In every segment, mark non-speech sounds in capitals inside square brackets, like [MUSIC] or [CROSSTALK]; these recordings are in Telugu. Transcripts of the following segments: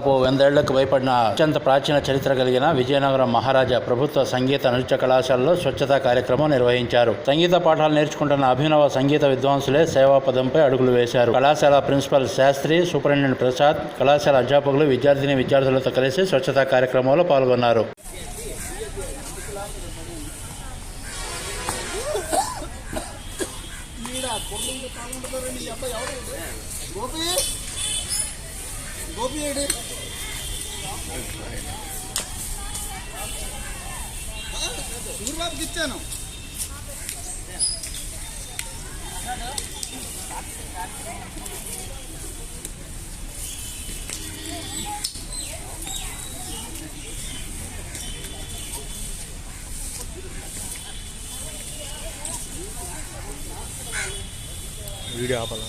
దాదాపు వందేళ్ళకు భయపడిన అత్యంత ప్రాచీన చరిత్ర కలిగిన విజయనగరం మహారాజా ప్రభుత్వ సంగీత నృత్య కళాశాలలో స్వచ్ఛతా కార్యక్రమం నిర్వహించారు. సంగీత పాఠాలు నేర్చుకుంటున్న అభినవ సంగీత విద్వాంసులే సేవా పదంపై అడుగులు వేశారు. కళాశాల ప్రిన్సిపల్ శాస్త్రి సూపరింటెండెంట్ ప్రసాద్ కళాశాల అధ్యాపకులు విద్యార్థిని విద్యార్థులతో కలిసి స్వచ్ఛతా కార్యక్రమంలో పాల్గొన్నారు. గోపి! సూర్యబాబుకి ఇచ్చాను. వీడియో ఆపాలా?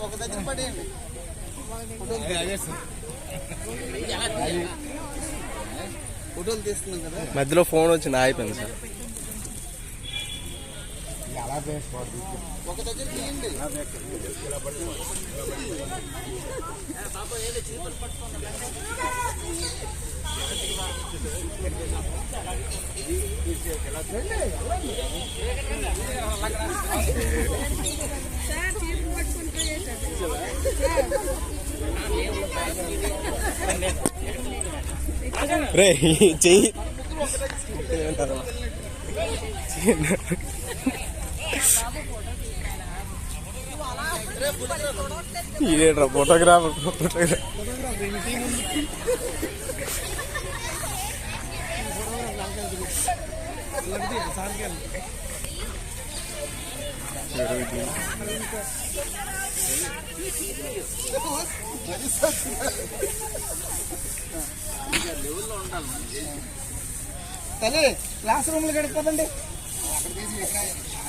ఒక దగ్గర పడేయండి ఫోటోలు తీస్తున్నాం కదా మధ్యలో ఫోన్ వచ్చింది నా అయిపోయింది సార్. ఒక దగ్గర తీయండి రే చెయ్యి [LAUGHS] ఇదేట్రా ఫోటోగ్రాఫర్ ఫోటోగ్రాఫర్ తల్లి క్లాస్ రూమ్ లో గడిపోదండి